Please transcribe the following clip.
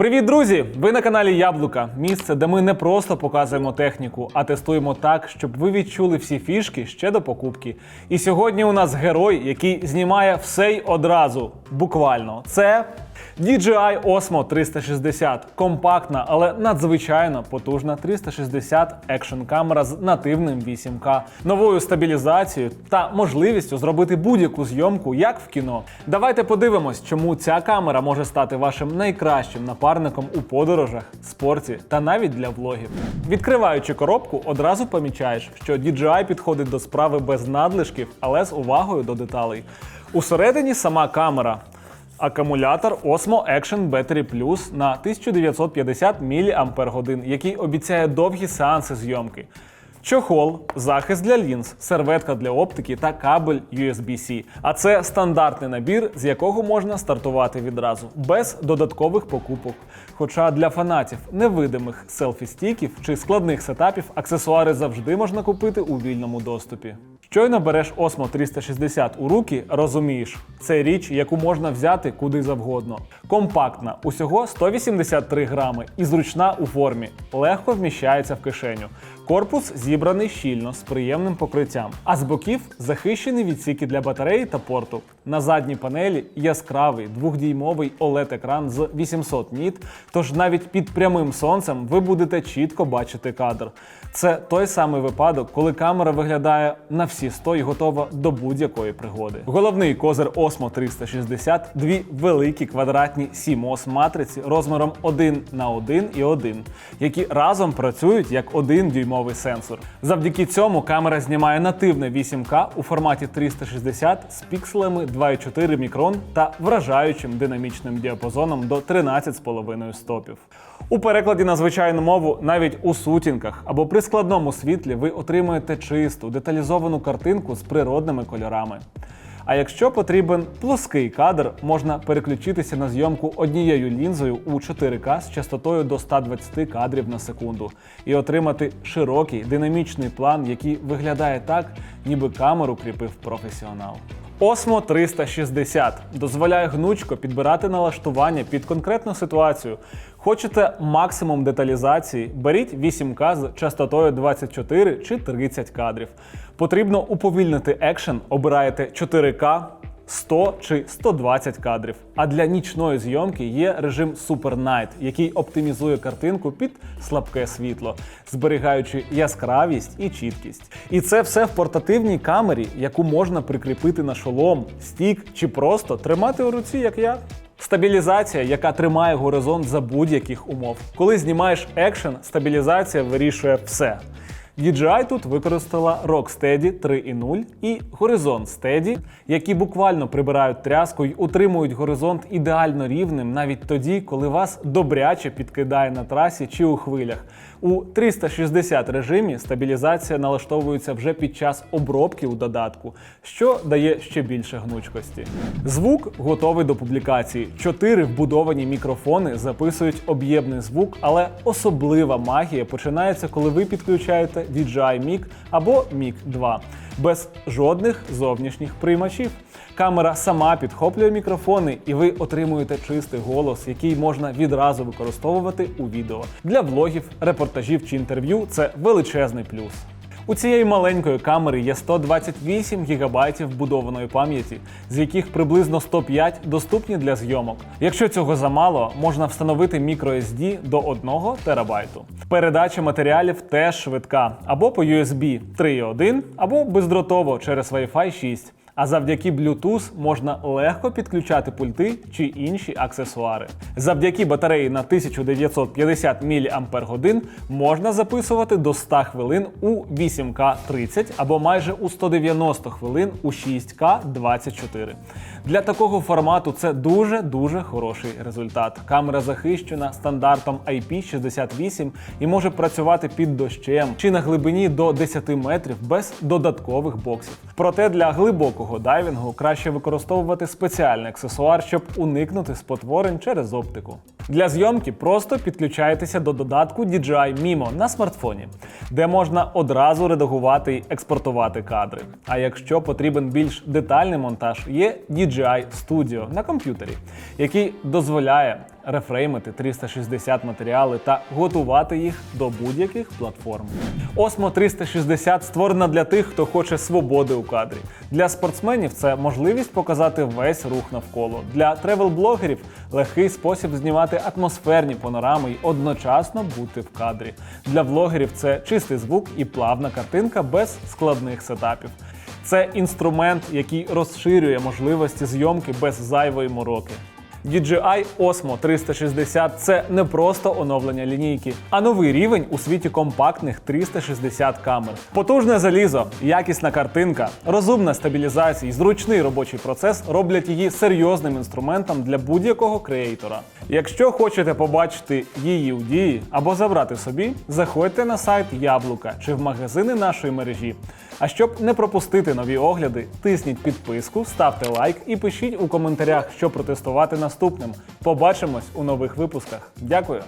Привіт, друзі! Ви на каналі Яблука. Місце, де ми не просто показуємо техніку, а тестуємо так, щоб ви відчули всі фішки ще до покупки. І сьогодні у нас герой, який знімає все й одразу. Буквально, це DJI Osmo 360. Компактна, але надзвичайно потужна 360 екшн камера з нативним 8К, новою стабілізацією та можливістю зробити будь-яку зйомку як в кіно. Давайте подивимось, чому ця камера може стати вашим найкращим напарником у подорожах, спорті та навіть для влогів. Відкриваючи коробку, одразу помічаєш, що DJI підходить до справи без надлишків, але з увагою до деталей. Усередині сама камера. Акумулятор Osmo Action Battery Plus на 1950 мАч, який обіцяє довгі сеанси зйомки. Чохол, захист для лінз, серветка для оптики та кабель USB-C. А це стандартний набір, з якого можна стартувати відразу, без додаткових покупок. Хоча для фанатів невидимих селфі-стіків чи складних сетапів аксесуари завжди можна купити у вільному доступі. Щойно береш Osmo 360 у руки, розумієш, це річ, яку можна взяти куди завгодно. Компактна, усього 183 грами і зручна у формі, легко вміщається в кишеню. Корпус зібраний щільно з приємним покриттям, а з боків захищені відсіки для батареї та порту. На задній панелі яскравий двохдіймовий OLED-екран з 800 ніт, тож навіть під прямим сонцем ви будете чітко бачити кадр. Це той самий випадок, коли камера виглядає на всі 100 і готова до будь-якої пригоди. Головний козир Osmo 360 – дві великі квадратні CMOS матриці розміром 1 на 1 і 1, які разом працюють як один дюймовий сенсор. Завдяки цьому камера знімає нативне 8К у форматі 360 з пікселами 2,4 мікрон та вражаючим динамічним діапазоном до 13,5 стопів. У перекладі на звичайну мову навіть у сутінках або при складному світлі ви отримуєте чисту, деталізовану картинку з природними кольорами. А якщо потрібен плоский кадр, можна переключитися на зйомку однією лінзою у 4К з частотою до 120 кадрів на секунду і отримати широкий динамічний план, який виглядає так, ніби камеру кріпив професіонал. Osmo 360 дозволяє гнучко підбирати налаштування під конкретну ситуацію. Хочете максимум деталізації, беріть 8К з частотою 24 чи 30 кадрів. Потрібно уповільнити екшен, обираєте 4К. 100 чи 120 кадрів. А для нічної зйомки є режим Super Night, який оптимізує картинку під слабке світло, зберігаючи яскравість і чіткість. І це все в портативній камері, яку можна прикріпити на шолом, стік чи просто тримати у руці, як я. Стабілізація, яка тримає горизонт за будь-яких умов. Коли знімаєш екшен, стабілізація вирішує все. DJI тут використала Rocksteady 3.0 і Horizon Steady, які буквально прибирають тряску й утримують горизонт ідеально рівним навіть тоді, коли вас добряче підкидає на трасі чи у хвилях. У 360 режимі стабілізація налаштовується вже під час обробки у додатку, що дає ще більше гнучкості. Звук готовий до публікації. Чотири вбудовані мікрофони записують об'ємний звук, але особлива магія починається, коли ви підключаєте DJI Mic або Mic 2 без жодних зовнішніх приймачів. Камера сама підхоплює мікрофони, і ви отримуєте чистий голос, який можна відразу використовувати у відео. Для влогів, репортажів чи інтерв'ю це величезний плюс. У цієї маленької камери є 128 ГБ вбудованої пам'яті, з яких приблизно 105 доступні для зйомок. Якщо цього замало, можна встановити microSD до 1 ТБ. Передача матеріалів теж швидка, або по USB 3.1, або бездротово через Wi-Fi 6. А завдяки Bluetooth можна легко підключати пульти чи інші аксесуари. Завдяки батареї на 1950 мАч можна записувати до 100 хвилин у 8К 30 або майже у 190 хвилин у 6К 24. Для такого формату це дуже-дуже хороший результат. Камера захищена стандартом IP68 і може працювати під дощем чи на глибині до 10 метрів без додаткових боксів. Проте для глибокого дайвінгу краще використовувати спеціальний аксесуар, щоб уникнути спотворень через оптику. Для зйомки просто підключайтеся до додатку DJI Mimo на смартфоні, де можна одразу редагувати і експортувати кадри. А якщо потрібен більш детальний монтаж, є DJI Studio на комп'ютері, який дозволяє рефреймити 360 матеріали та готувати їх до будь-яких платформ. Osmo 360 створена для тих, хто хоче свободи у кадрі. Для спортсменів це можливість показати весь рух навколо. Для тревел-блогерів легкий спосіб знімати атмосферні панорами і одночасно бути в кадрі. Для влогерів це чистий звук і плавна картинка без складних сетапів. Це інструмент, який розширює можливості зйомки без зайвої мороки. DJI Osmo 360 це не просто оновлення лінійки, а новий рівень у світі компактних 360 камер. Потужне залізо, якісна картинка, розумна стабілізація і зручний робочий процес роблять її серйозним інструментом для будь-якого креатора. Якщо хочете побачити її у дії або забрати собі, заходьте на сайт Яблука чи в магазини нашої мережі. А щоб не пропустити нові огляди, тисніть підписку, ставте лайк і пишіть у коментарях, що протестувати наступним. Побачимось у нових випусках. Дякую!